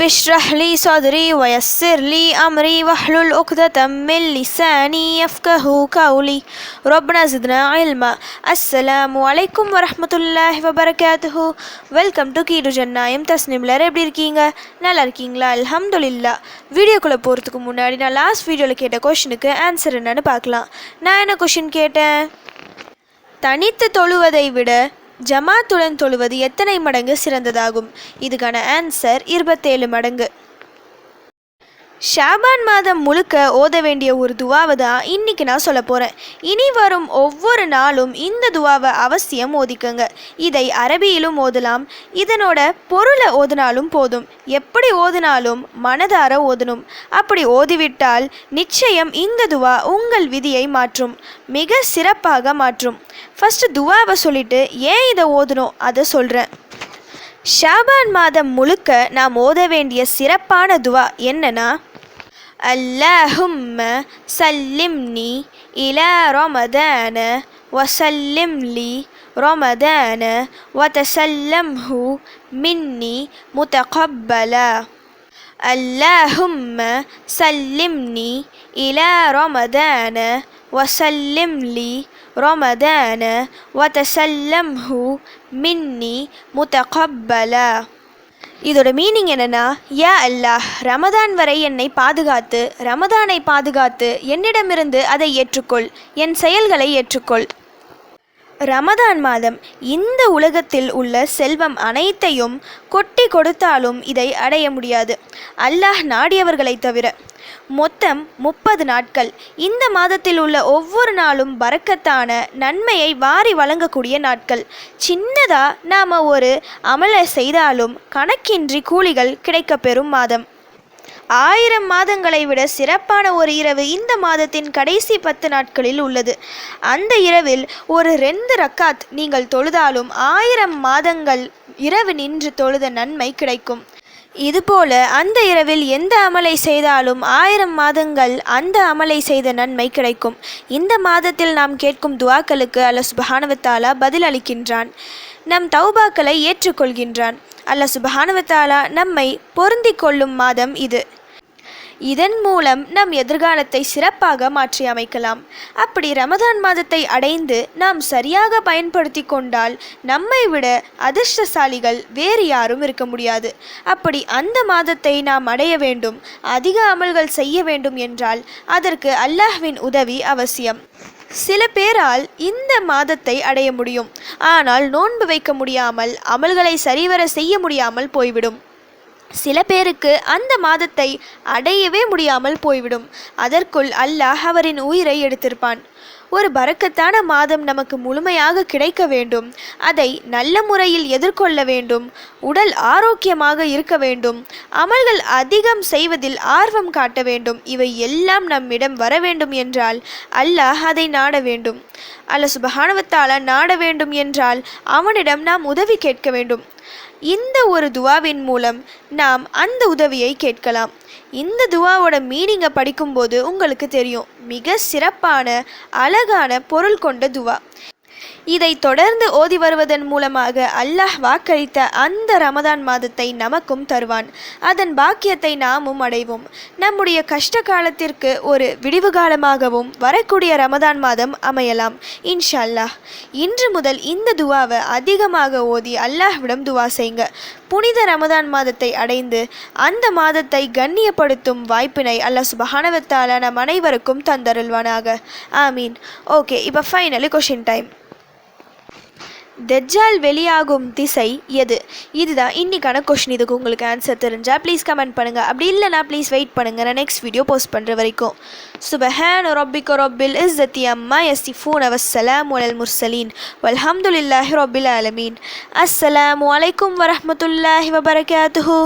رب اشرح لي صدري ويسر لي أمري واحلل عقدة من لساني يفقه قولي ربنا زدنا علما السلام عليكم ورحمة الله وبركاته welcome to கீடு ஜன்னாயம் தஸ்னிம்லர் எப்படி இருக்கீங்க நல்லா இருக்கீங்களா அல்ஹம்துலில்லா வீடியோக்குள்ளே போகிறதுக்கு முன்னாடி நான் லாஸ்ட் வீடியோவில் கேட்ட கொஷினுக்கு ஆன்சர் என்னன்னு பார்க்கலாம் நான் என்ன கொஷின் கேட்டேன் தனித்து தொழுவதை விட ஜமாத்துடன் தொழுவது எத்தனை மடங்கு சிறந்ததாகும்? இதுக்கான ஆன்சர் இருபத்தேழு மடங்கு. ஷாபான் மாதம் முழுக்க ஓத வேண்டிய ஒரு துவாவை தான் இன்னைக்கு நான் சொல்ல போகிறேன் இனி வரும் ஒவ்வொரு நாளும் இந்த துவாவை அவசியம் ஓதிக்கங்க. இதை அரபியிலும் ஓதலாம். இதனோட பொருளை ஓதினாலும் போதும். எப்படி ஓதினாலும் மனதார ஓதணும். அப்படி ஓதிவிட்டால் நிச்சயம் இந்த துவா உங்கள் விதியை மாற்றும். மிக சிறப்பாக மாற்றும். ஃபஸ்ட்டு துவாவை சொல்லிட்டு ஏன் இதை ஓதணும்? அதை சொல்கிறேன் ஷாபான் மாதம் முழுக்க நாம் ஓத வேண்டிய சிறப்பான துவா என்னன்னா اللهم سلمني إلى رمضان وسلم لي رمضان وتسلمه مني متقبلا. اللهم سلمني إلى رمضان وسلم لي رمضان وتسلمه مني متقبلا. இதோட மீனிங் என்னென்னா யா அல்லாஹ் ரமதான் வரை என்னை பாதுகாத்து ரமதானை பாதுகாத்து என்னிடமிருந்து அதை ஏற்றுக்கொள் என் செயல்களை ஏற்றுக்கொள். ரமதான் மாதம் இந்த உலகத்தில் உள்ள செல்வம் அனைத்தையும் கொட்டி கொடுத்தாலும் இதை அடைய முடியாது. அல்லாஹ் நாடியவர்களை தவிர. மொத்தம் முப்பது நாட்கள். இந்த மாதத்தில் உள்ள ஒவ்வொரு நாளும் பறக்கத்தான நன்மையை வாரி வழங்கக்கூடிய நாட்கள். சின்னதாக நாம் ஒரு அமலை செய்தாலும் கணக்கின்றி கூலிகள் கிடைக்கப்பெறும் மாதம். ஆயிரம் மாதங்களை விட சிறப்பான ஒரு இரவு இந்த மாதத்தின் கடைசி பத்து நாட்களில் உள்ளது. அந்த இரவில் ஒரு ரெண்டு ரக்காத் நீங்கள் தொழுதாலும் ஆயிரம் மாதங்கள் இரவு நின்று தொழுத நன்மை கிடைக்கும். இதுபோல அந்த இரவில் எந்த அமலை செய்தாலும் ஆயிரம் மாதங்கள் அந்த அமலை செய்த நன்மை கிடைக்கும். இந்த மாதத்தில் நாம் கேட்கும் துவாக்களுக்கு அல்ல சுபஹானவத்தாலா பதில் அளிக்கின்றான். நம் தௌபாக்களை ஏற்றுக்கொள்கின்றான். அல்ல சுபஹானவத்தாலா நம்மை பொருந்திக் கொள்ளும் மாதம் இது. இதன் மூலம் நம் எதிர்காலத்தை சிறப்பாக மாற்றி அமைக்கலாம் அப்படி ரமதான் மாதத்தை அடைந்து நாம் சரியாக பயன்படுத்தி கொண்டால் நம்மை விட அதிர்ஷ்டசாலிகள் வேறு யாரும் இருக்க முடியாது. அப்படி அந்த மாதத்தை நாம் அடைய வேண்டும். அதிக அமல்கள் செய்ய வேண்டும் என்றால் அதற்கு அல்லாஹ்வின் உதவி அவசியம். சில பேரால் இந்த மாதத்தை அடைய முடியும். ஆனால் நோன்பு வைக்க முடியாமல் அமல்களை சரிவர செய்ய முடியாமல் போய்விடும். சில பேருக்கு அந்த மாதத்தை அடையவே முடியாமல் போய்விடும். அதற்குள் அல்லாஹ் அவரின் உயிரை எடுத்திருப்பான். ஒரு பறக்கத்தான மாதம் நமக்கு முழுமையாக கிடைக்க வேண்டும். அதை நல்ல முறையில் எதிர்கொள்ள வேண்டும். உடல் ஆரோக்கியமாக இருக்க வேண்டும். அமல்கள் அதிகம் செய்வதில் ஆர்வம் காட்ட வேண்டும். இவை எல்லாம் நம்மிடம் வர வேண்டும் என்றால் அல்லாஹ் அதை நாட வேண்டும். அல்ல சுபகானவத்தால நாட வேண்டும் என்றால் அவனிடம் நாம் உதவி கேட்க வேண்டும். இந்த ஒரு துவாவின் மூலம் நாம் அந்த உதவியை கேட்கலாம். இந்த துவாவோட மீனிங்கை படிக்கும்போது உங்களுக்கு தெரியும் மிக சிறப்பான அழகான பொருள் கொண்ட துவா. இதை தொடர்ந்து ஓதி வருவதன் மூலமாக அல்லாஹ் வாக்களித்த அந்த ரமதான் மாதத்தை நமக்கும் தருவான். அதன் பாக்கியத்தை நாமும் அடைவோம். நம்முடைய கஷ்ட காலத்திற்கு ஒரு விடிவு காலமாகவும் வரக்கூடிய ரமதான் மாதம் அமையலாம். இன்ஷா அல்லாஹ் இன்று முதல் இந்த துவாவை அதிகமாக ஓதி அல்லாஹ்விடம் துவா செய்யுங்க புனித ரமதான் மாதத்தை அடைந்து அந்த மாதத்தை கண்ணியப்படுத்தும் வாய்ப்பினை அல்லாஹ் சுபஹானவத்தால நம் அனைவருக்கும் தந்தருள்வானாக. ஆமீன். ஓகே இப்போ ஃபைனலி கொஷின் டைம் தெஜ்ஜால் வெளியாகும் திசை எது? இதுதான். இன்னைக்கான கொஷின் இதுக்கு உங்களுக்கு ஆன்சர் தெரிஞ்சால் ப்ளீஸ் கமெண்ட் பண்ணுங்கள் அப்படி இல்லைனா ப்ளீஸ் வெயிட் பண்ணுங்கள் நான் நெக்ஸ்ட் வீடியோ போஸ்ட் பண்ணுற வரைக்கும். சுபஹான் ரொபிக் ரொபில் இஸ்ஸத்தி அம்மா யஸ்திஃபூன் அவசலாம் உலல் முர்சலீன் வல்ஹம்துல்லாஹி ரொபில் ஆலமீன் அஸ்ஸலாம் அலைக்கும் வரமத்துல்லாஹி வபரகாத்துஹூ